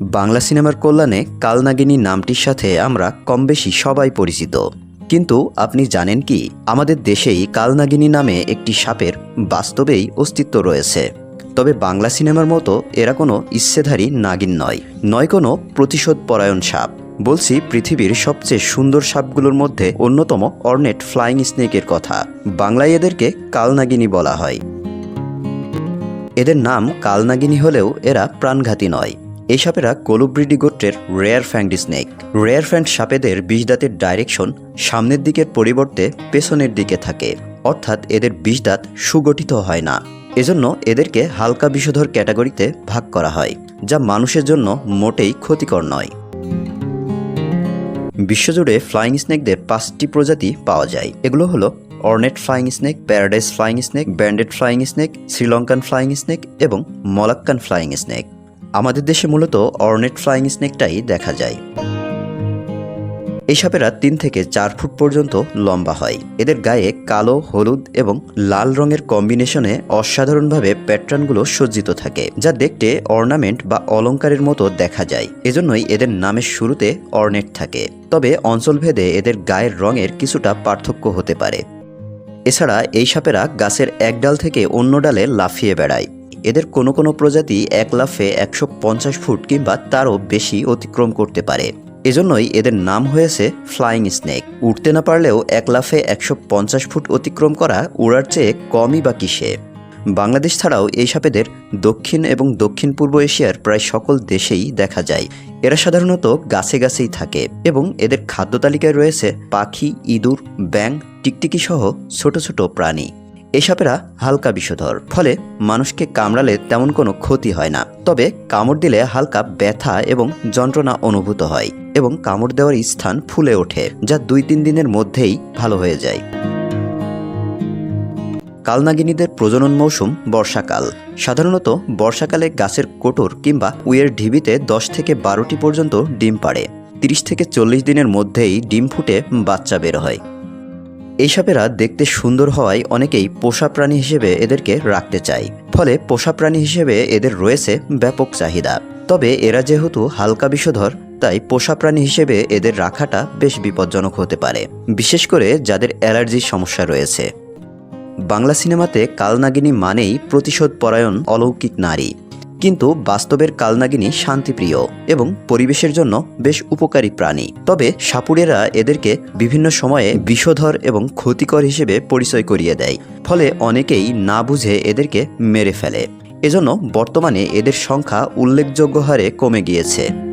বাংলা সিনেমার কল্যাণে কালনাগিনী নামটির সাথে আমরা কম বেশি সবাই পরিচিত। কিন্তু আপনি জানেন কি, আমাদের দেশেই কালনাগিনী নামে একটি সাপের বাস্তবেই অস্তিত্ব রয়েছে। তবে বাংলা সিনেমার মতো এরা কোনো ইচ্ছেধারী নাগিন নয় নয় কোনো প্রতিশোধ পরায়ণ সাপ। বলছি পৃথিবীর সবচেয়ে সুন্দর সাপগুলোর মধ্যে অন্যতম অর্নেট ফ্লাইং স্নেকের কথা। বাংলায় এদেরকে কালনাগিনী বলা হয়। এদের নাম কালনাগিনী হলেও এরা প্রাণঘাতী নয়। এই সাপেরা কোলোব্রিডি গোত্রের rare fanged snake. Rare fanged সাপেদের বিষ দাঁতের ডাইরেকশন সামনের দিকের পরিবর্তে পেছনের দিকে থাকে। অর্থাৎ এদের বিষ দাঁত সুগঠিত হয় না। এজন্য এদেরকে হালকা বিষধর ক্যাটাগরিতে ভাগ করা হয়, যা মানুষের জন্য মোটেই ক্ষতিকর নয়। বিশ্বজুড়ে ফ্লাইং স্নেকদের পাঁচটি প্রজাতি পাওয়া যায়। এগুলো হলো ornate flying snake paradise flying snake banded flying snake Sri Lankan flying snake এবং মলাক্কান ফ্লাইং স্নেক আমাদের দেশে মূলত অর্নেট ফ্লাইং স্নেকটাই দেখা যায়। এই সাপেরা তিন থেকে চার ফুট পর্যন্ত লম্বা হয়। এদের গায়ে কালো, হলুদ এবং লাল রঙের কম্বিনেশনে অসাধারণভাবে প্যাটার্নগুলো সজ্জিত থাকে, যা দেখতে অর্নামেন্ট বা অলংকারের মতো দেখা যায়। এজন্যই এদের নামের শুরুতে অর্নেট থাকে। তবে অঞ্চলভেদে এদের গায়ের রঙের কিছুটা পার্থক্য হতে পারে। এছাড়া এই সাপেরা গাছের এক ডাল থেকে অন্য ডালে লাফিয়ে বেড়ায়। এদের কোনো কোনো প্রজাতি এক লাফে একশো পঞ্চাশ ফুট কিংবা তারও বেশি অতিক্রম করতে পারে। এজন্যই এদের নাম হয়েছে ফ্লাইং স্নেক। উঠতে না পারলেও এক লাফে একশো পঞ্চাশ ফুট অতিক্রম করা উড়ার চেয়ে কমই বা কিসে। বাংলাদেশ ছাড়াও এই সাপেদের দক্ষিণ এবং দক্ষিণ পূর্ব এশিয়ার প্রায় সকল দেশেই দেখা যায়। এরা সাধারণত গাছে গাছেই থাকে এবং এদের খাদ্য তালিকায় রয়েছে পাখি, ইঁদুর ব্যাং টিকটিকি সহ ছোট ছোট প্রাণী। এই সাপেরা হালকা বিষধর, ফলে মানুষকে কামড়ালে তেমন কোনো ক্ষতি হয় না। তবে কামড় দিলে হালকা ব্যথা এবং যন্ত্রণা অনুভূত হয় এবং কামড় দেওয়ার স্থান ফুলে ওঠে, যা দুই তিন দিনের মধ্যেই ভালো হয়ে যায়। কালনাগিনীদের প্রজনন মৌসুম বর্ষাকাল। সাধারণত বর্ষাকালে গাছের কোটর কিংবা উইয়ের ঢিবিতে দশ থেকে বারোটি পর্যন্ত ডিম পাড়ে। তিরিশ থেকে চল্লিশ দিনের মধ্যেই ডিম ফুটে বাচ্চা বের হয়। এই সাপেরা দেখতে সুন্দর হওয়ায় অনেকেই পোষা প্রাণী হিসেবে এদেরকে রাখতে চায়। ফলে পোষা প্রাণী হিসেবে এদের রয়েছে ব্যাপক চাহিদা। তবে এরা যেহেতু হালকা বিষধর, তাই পোষা প্রাণী হিসেবে এদের রাখাটা বেশ বিপজ্জনক হতে পারে। বিশেষ করে যাদের অ্যালার্জির সমস্যা রয়েছে। বাংলা সিনেমাতে কালনাগিনী মানেই প্রতিশোধ পরায়ণ অলৌকিক নারী। কিন্তু বাস্তবের কালনাগিনী শান্তিপ্রিয় এবং পরিবেশের জন্য বেশ উপকারী প্রাণী। তবে সাপুড়েরা এদেরকে বিভিন্ন সময়ে বিষধর এবং ক্ষতিকর হিসেবে পরিচয় করিয়ে দেয়, ফলে অনেকেই না বুঝে এদেরকে মেরে ফেলে। এজন্য বর্তমানে এদের সংখ্যা উল্লেখযোগ্য হারে কমে গিয়েছে।